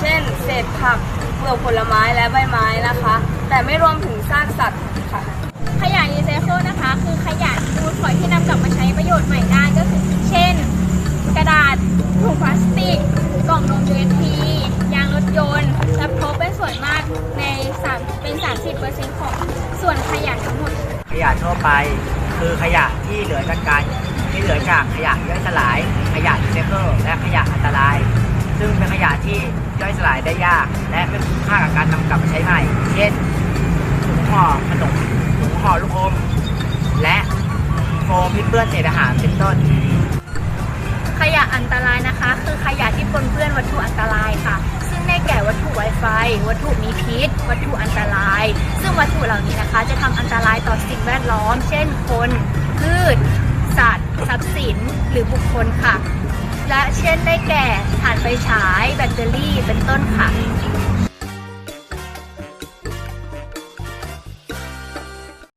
เช่น เศษผักเปลือกผลไม้และใบไม้นะคะ แต่ไม่รวมถึงซากสัตว์ค่ะ ขยะรีไซเคิลนะคะ คือขยะมูลฝอยที่นำกลับมาใช้ประโยชน์ใหม่ได้ก็คือ เช่น กระดาษถุงพลาสติก กล่องนม USP ยางรถยนต์และพบเป็นส่วนมากใน3เป็น 30%ของส่วนขยะทั้งหมด ขยะทั่วไป คือขยะที่เหลือจากการที่เหลือจากขยะย่อยสลาย ขยะอันตราย ซึ่งเป็นขยะที่ย่อยสลายได้ยาก และไม่คุ้มค่ากับการนำกลับมาใช้ใหม่ เช่นถุงห่อขนมถุงห่อลูกอม และโฟมที่เปื้อนเศษอาหารเป็นต้น ขยะอันตรายนะคะ คือขยะที่ปนเปื้อนวัตถุอันตรายค่ะ ซึ่งได้แก่วัตถุ Wi-Fi วัตถุมีพิษ วัตถุอันตราย ซึ่งวัตถุเหล่านี้นะคะ จะทำอันตรายต่อสิ่งแวดล้อม เช่น คน พืช สัตว์ ทรัพย์สิน หรือบุคคลค่ะ ละเช่นได้แก่ถ่านไฟฉาย แบตเตอรี่เป็นต้นค่ะ